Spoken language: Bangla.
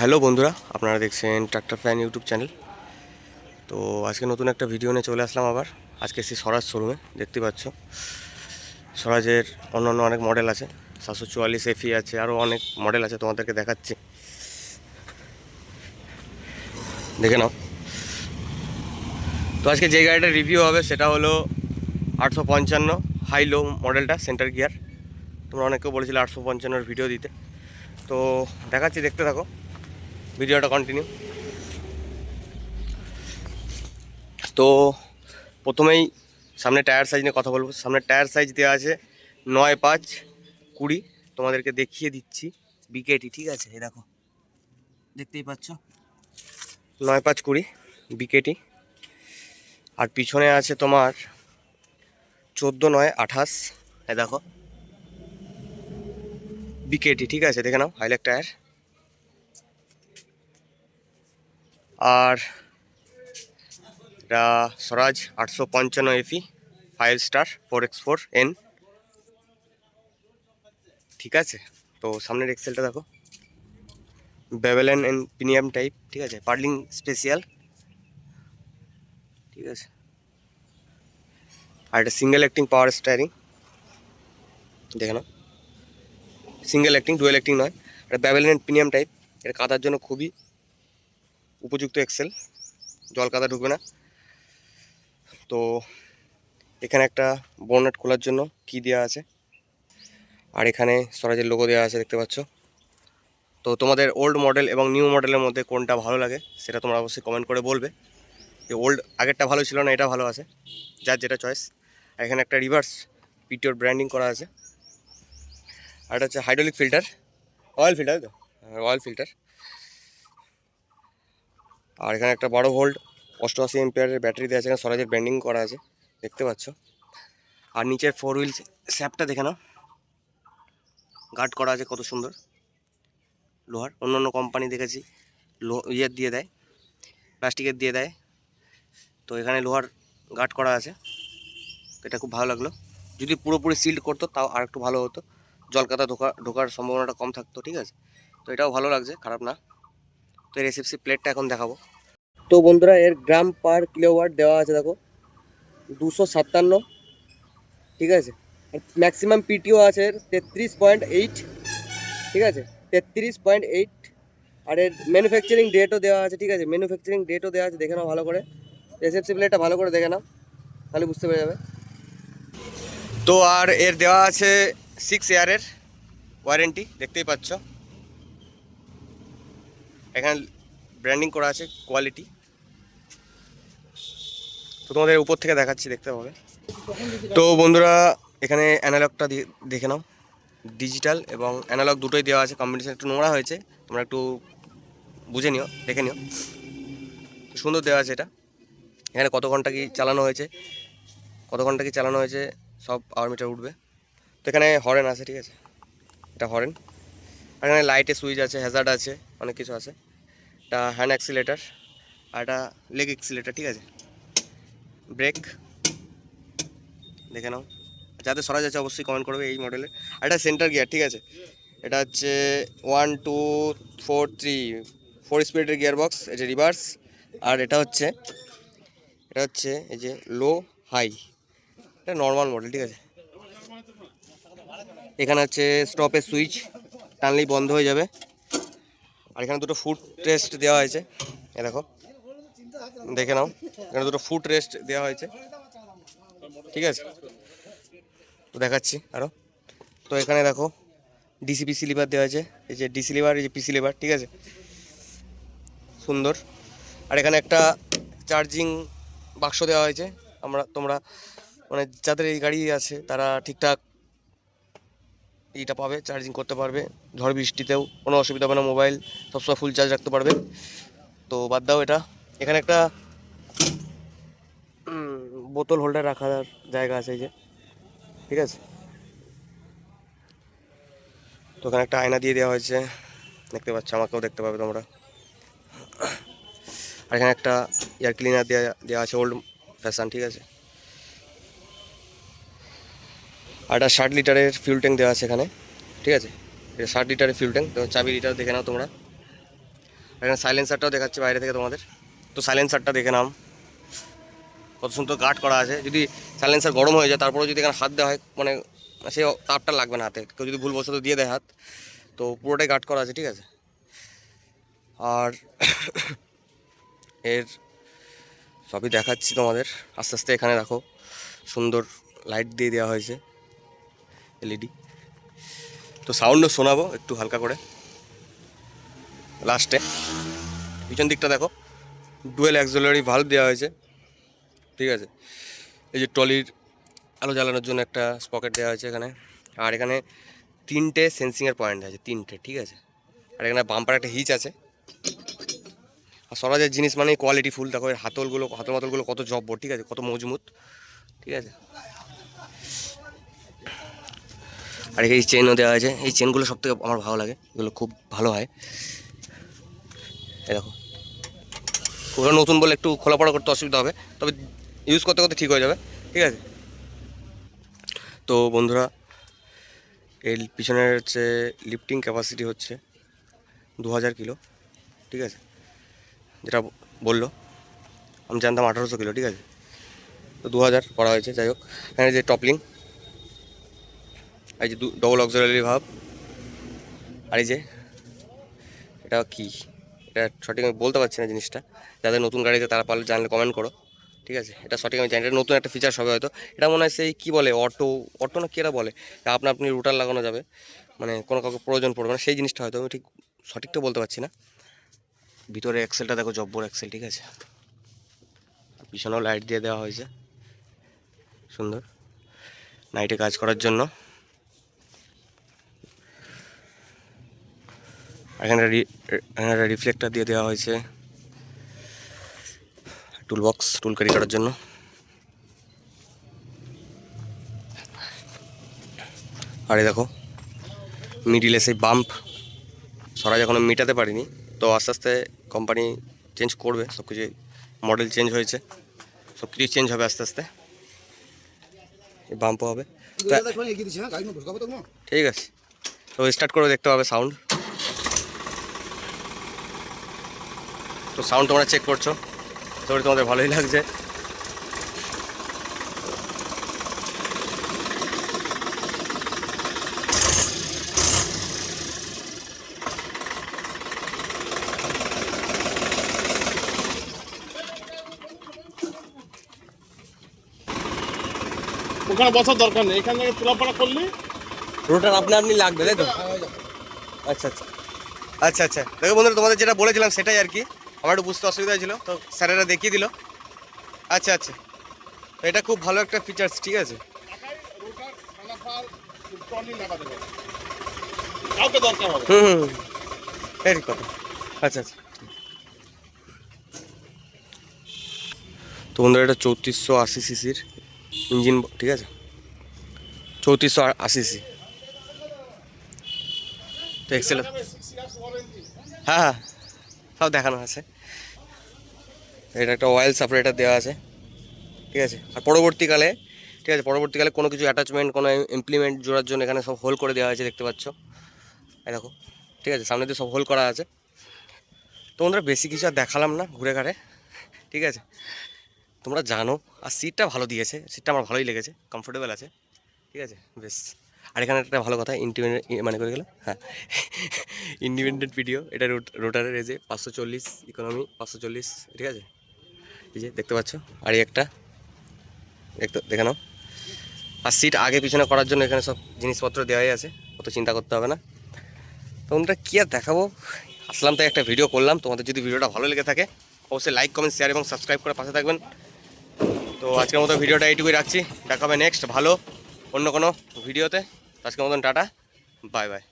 হ্যালো বন্ধুরা, আপনারা দেখছেন ট্রাক্টর ফ্যান ইউটিউব চ্যানেল। তো আজকে নতুন একটা ভিডিও নিয়ে চলে আসলাম আবার। আজকে এসেছি স্বরাজ শোরুমে দেখতে পাচ্ছ। স্বরাজের অন্য অনেক মডেল আছে, সাতশো চুয়াল্লিশ এফি আছে আরও অনেক মডেল আছে তোমাদেরকে দেখাচ্ছি। দেখে নাও। তো আজকে যে গাড়িটা রিভিউ হবে সেটা হলো আটশো পঞ্চান্ন হাই লো মডেলটা সেন্টার গিয়ার তোমরা অনেকেও বলেছিলে আটশো পঞ্চান্নর ভিডিও দিতে। তো দেখাচ্ছি, দেখতে থাকো। ভিডিওটা কন্টিনিউ তো প্রথমেই সামনে টায়ার সাইজ নিয়ে কথা বলব। সামনে টায়ার সাইজ দেওয়া আছে নয় পাঁচ কুড়ি। তোমাদেরকে দেখিয়ে দিচ্ছি বিকেটি ঠিক আছে? এই দেখো। দেখতেই পাচ্ছ? নয় পাঁচ কুড়ি বিকেটি আর পিছনে আছে তোমার চোদ্দ নয় আঠাশ। এ দেখো। বিকেটি ঠিক আছে? দেখে নাও হাইলাক টায়ার আর এটা স্বরাজ আটশো পঞ্চান্ন FE five star four X four N ঠিক আছে? তো সামনের এক্সেলটা দেখো। বেবেলেন এন্ড প্রিমিয়াম টাইপ ঠিক আছে? পার্লিং স্পেশিয়াল ঠিক আছে? আর এটা সিঙ্গেল অ্যাক্টিং পাওয়ার স্টারিং দেখে নাও। সিঙ্গেল অ্যাক্টিং ডুয়েল অ্যাক্টিং নয়। এটা ব্যাবেলেন প্রিমিয়াম টাইপ এটা কাদার জন্য খুবই উপযুক্ত এক্সেল জল কাদা ঢুকবে না। তো এখানে একটা বোনেট খোলার জন্য কি দেওয়া আছে? আর এখানে স্বরাজের লোগো দেওয়া আছে, দেখতে পাচ্ছ। তো তোমাদের ওল্ড মডেল এবং নিউ মডেলের মধ্যে কোনটা ভালো লাগে সেটা তোমরা অবশ্যই কমেন্ট করে বলবে। যে ওল্ড আগেরটা ভালো ছিল না, এটা ভালো আছে, যার যেটা চয়েস আর এখানে একটা রিভার্স পিটিওর ব্র্যান্ডিং করা আছে। আর এটা হচ্ছে hydraulic filter oil filter oil filter আর এখানে একটা বড় ভোল্ট অষ্টআশি এম্পিয়ারের ব্যাটারি দেওয়া আছে, এখানে স্বরাজের ব্র্যান্ডিং করা আছে, দেখতে পাচ্ছ। আর নিচের ফোর হুইল স্যাপটা দেখে নাও। গার্ড করা আছে কত সুন্দর। লোহার অন্য অন্য কোম্পানি দেখেছি, লো ইয়ের দিয়ে দেয়, প্লাস্টিকের দিয়ে দেয়। তো এখানে লোহার গার্ড করা আছে, এটা খুব ভালো লাগল। যদি পুরোপুরি সিল্ড করতো, তাও আর একটু ভালো হতো। জলকাতা ঢোকা, ঢোকার সম্ভাবনাটা কম থাকতো, ঠিক আছে? তো এটাও ভালো লাগছে, খারাপ না। তো এর এসএফসি প্লেটটা এখন দেখাবো। তো বন্ধুরা, এর গ্রাম পার কিলোওয়াট দেওয়া আছে, দেখো। দুশো সাতান্ন, ঠিক আছে? আর ম্যাক্সিমাম পিটিও আছে এর তেত্রিশ পয়েন্ট এইট ঠিক আছে? তেত্রিশ পয়েন্ট এইট আর এর ম্যানুফ্যাকচারিং ডেটও দেওয়া আছে, ঠিক আছে? ম্যানুফ্যাকচারিং ডেটও দেওয়া আছে, দেখে নাও ভালো করে। এসএফসি প্লেটটা ভালো করে দেখে নাও, তাহলে বুঝতে পেরে যাবে। তো আর এর দেওয়া আছে সিক্স ইয়ারের ওয়ারেন্টি দেখতেই পাচ্ছ। এখানে ব্র্যান্ডিং করা আছে কোয়ালিটি তো তোমাদের উপর থেকে দেখাচ্ছি, দেখতে পাবে। তো বন্ধুরা, এখানে অ্যানালগটা দেখে নাও। ডিজিটাল এবং অ্যানালগ দুটোই দেওয়া আছে কম্বিনেশন একটু নোংরা হয়েছে। তোমরা একটু বুঝে নিও, দেখে নিও। সুন্দর দেওয়া আছে এটা। এখানে কত ঘণ্টা কি চালানো হয়েছে? কত ঘণ্টা কি চালানো হয়েছে? সব আওয়ার মিটার উঠবে। তো এখানে হরেন আছে, ঠিক আছে? এটা হরেন আর এখানে লাইটের সুইচ আছে হ্যাজার্ড আছে, অনেক কিছু আছে। এটা হ্যান্ড অ্যাক্সিলেটার আর একটা লেগ অ্যাক্সিলেটার ঠিক আছে? ব্রেক দেখে নাও। যাতে সরা যাচ্ছে অবশ্যই কমেন্ট করবে এই মডেলের আর এটা সেন্টার গিয়ার ঠিক আছে? এটা হচ্ছে one two four three four স্পিডের গিয়ার বক্স এই যে রিভার্স আর এটা হচ্ছে এটা হচ্ছে এই যে লো হাই এটা নর্মাল মডেল ঠিক আছে? এখানে হচ্ছে স্টপের সুইচ টানলেই বন্ধ হয়ে যাবে। আর এখানে দুটো ফুট রেস্ট দেওয়া হয়েছে। এ দেখো, দেখে নাও, এখানে দুটো ফুট রেস্ট দেওয়া হয়েছে। ঠিক আছে? তো দেখাচ্ছি আরও তো এখানে দেখো ডিসি পিসি লিভার দেওয়া আছে এই যে ডিসি লিভার এই যে পিসি লিভার ঠিক আছে? সুন্দর। আর এখানে একটা চার্জিং বাক্স দেওয়া হয়েছে। আমরা, তোমরা মানে যাদের এই গাড়ি আছে, তারা ঠিকঠাক এইটা পাবে চার্জিং করতে পারবে। ঝড় বৃষ্টিতেও কোনো অসুবিধা হবে না মোবাইল সবসময় ফুল চার্জ রাখতে পারবে। তো বাদ দাও এটা। এখানে একটা বোতল হোল্ডার রাখার জায়গা আছে এই যে। ঠিক আছে? তো ওখানে একটা আয়না দিয়ে দেওয়া হয়েছে। দেখতে পাচ্ছ, আমাকেও দেখতে পাবে তোমরা। আর এখানে একটা এয়ার ক্লিনার দেওয়া দেওয়া আছে ওল্ড ফ্যাশন ঠিক আছে? আর একটা ষাট লিটারের ফিউল ট্যাঙ্ক দেওয়া আছে এখানে, ঠিক আছে? এটা ষাট লিটারের ফিউল ট্যাঙ্ক তো চাবি লিটার দেখে নাও তোমরা। এখানে সাইলেন্সারটাও দেখাচ্ছি বাইরে থেকে তোমাদের। তো সাইলেন্সারটা দেখে নাম কত সুন্দর গার্ড করা আছে। যদি সাইলেন্সার গরম হয়ে যায়, তারপরেও যদি এখানে হাত দেওয়া হয় মানে সে তাপটা লাগবে না হাতে। কেউ যদি ভুলবশত দিয়ে দেয় হাত, তো পুরোটাই গার্ড করা আছে, ঠিক আছে? আর এর সবই দেখাচ্ছি তোমাদের। আস্তে আস্তে এখানে রাখো। সুন্দর লাইট দিয়ে দেওয়া হয়েছে। এলইডি। তো সাউন্ডও শোনাবো একটু হালকা করে। লাস্টে পিছন দিকটা দেখো। ডুয়েল অ্যাক্সিলারি ভাল্ব দেওয়া হয়েছে। ঠিক আছে? এই যে ট্রলির আলো জ্বালানোর জন্য একটা স্পকেট দেওয়া হয়েছে এখানে। আর এখানে তিনটে সেন্সিংয়ের পয়েন্ট আছে, তিনটে, ঠিক আছে? আর এখানে বাম্পার একটা হিচ আছে। আর স্বরাজের জিনিস মানে কোয়ালিটি ফুল দেখো এর হাতলগুলো, হাতল মাতলগুলো কত জব্বর, ঠিক আছে? কত মজবুত, ঠিক আছে? আর এই চেনও দেওয়া আছে। এই চেনগুলো সব থেকে আমার ভালো লাগে। এগুলো খুব ভালো হয়। দেখো। ওগুলো নতুন বলে একটু খোলাপড়া করতে অসুবিধা হবে। তবে ইউজ করতে করতে ঠিক হয়ে যাবে। ঠিক আছে? তো বন্ধুরা এই পিছনের হচ্ছে লিফটিং ক্যাপাসিটি হচ্ছে দু হাজার কিলো। ঠিক আছে? যেটা বলল। আমি জানতাম আঠারোশো কিলো। ঠিক আছে? তো দু হাজার করা হয়েছে। যাই হোক। এখানে যে টপলিং এই যে ডবল অক্সিলারি ভাব আর এই যে, এটা কি? এটা সঠিক আমি বলতে পারছি না জিনিসটা। যাদের নতুন গাড়িতে তারা পারলে জানলে কমেন্ট করো, ঠিক আছে? এটা সঠিক আমি জানি এটা নতুন একটা ফিচার হবে হয়তো। এটা মনে হয় সেই কী বলে অটো অটো না কেরা বলে? আপনা আপনি রুটার লাগানো যাবে। মানে কোনো কাউকে প্রয়োজন পড়বে না, সেই জিনিসটা হয়তো আমি ঠিক সঠিকটা বলতে পারছি না। ভিতরে এক্সেলটা দেখো, জব্বর এক্সেল ঠিক আছে? পিছনেও লাইট দিয়ে দেওয়া হয়েছে। সুন্দর। নাইটে কাজ করার জন্য। এখানে রি- এখানে রিফ্লেক্টার দিয়ে দেওয়া হয়েছে। টুল বক্স টুল ক্যারি করার জন্য। আরে দেখো মিডিলে সেই বাম্প সরাজ এখনও মেটাতে পারিনি। তো আস্তে আস্তে কোম্পানি চেঞ্জ করবে সব কিছু মডেল চেঞ্জ হয়েছে। সব কিছু চেঞ্জ হবে আস্তে আস্তে। বাম্পও হবে। ঠিক আছে। তো স্টার্ট করে দেখতে পাবে সাউন্ড তো সাউন্ড তোমরা চেক করছ। তো তোমাদের ভালোই লাগছে। ওখানে বসার দরকার নেই। এখান থেকে তোলাপাড়া করলে রোটার আপনি আপনি লাগবে তাই তো? আচ্ছা আচ্ছা। আচ্ছা আচ্ছা। দেখো বন্ধুরা তোমাদের যেটা বলেছিলাম সেটাই আর কি। আমার একটু বুঝতে অসুবিধা হয়েছিল। তো স্যারেরা দেখিয়ে দিল। আচ্ছা আচ্ছা। এটা খুব ভালো একটা ফিচার্স ঠিক আছে? হুম এই কথা। আচ্ছা আচ্ছা। তো বন্ধুরা এটা চৌত্রিশশো আশি সিসির ইঞ্জিন ঠিক আছে? চৌত্রিশশো আশি সি। হ্যাঁ হ্যাঁ। সব দেখানো আছে। এটা একটা অয়েল সাপারেটার দেওয়া আছে। ঠিক আছে? আর পরবর্তীকালে, ঠিক আছে, পরবর্তীকালে কোনো কিছু অ্যাটাচমেন্ট কোনো ইমপ্লিমেন্ট জোড়ার জন্য এখানে সব হোল করে দেওয়া হয়েছে, দেখতে পাচ্ছ? দেখো। ঠিক আছে, সামনে দিয়ে সব হোল করা আছে। তো বন্ধুরা বেশি কিছু আর দেখালাম না ঘুরে ঘাড়ে। ঠিক আছে? তোমরা জানো, আর সিটটা ভালো দিয়েছে। সিটটা আমার ভালোই লেগেছে কমফোর্টেবল আছে। ঠিক আছে? বেশ। আর এখানে একটা ভালো কথা ইন্ডিপেন্ডেন্ট মানে করে গেল? হ্যাঁ। ইন্ডিপেন্ডেন্ট ভিডিও এটা রোট- রোটারের যে পাঁচশো চল্লিশ ইকোনমি পাঁচশো চল্লিশ, ঠিক আছে? এই যে দেখতে পাচ্ছ? আর এই একটা দেখতে দেখে নাও। আর সিট আগে পিছনে করার জন্য এখানে সব জিনিসপত্র দেওয়াই আছে, অত চিন্তা করতে হবে না। তো বন্ধুরা, কী আর দেখাবো? আসলাম তাই একটা ভিডিও করলাম। তোমাদের যদি ভিডিওটা ভালো লেগে থাকে, অবশ্যই লাইক কমেন্ট শেয়ার এবং সাবস্ক্রাইব করে পাশে থাকবেন। তো আজকের মতো ভিডিওটা এইটুকুই রাখছি। দেখা হবে নেক্সট ভালো অন্য কোনো ভিডিওতে আজকের মতন টাটা বাই বাই।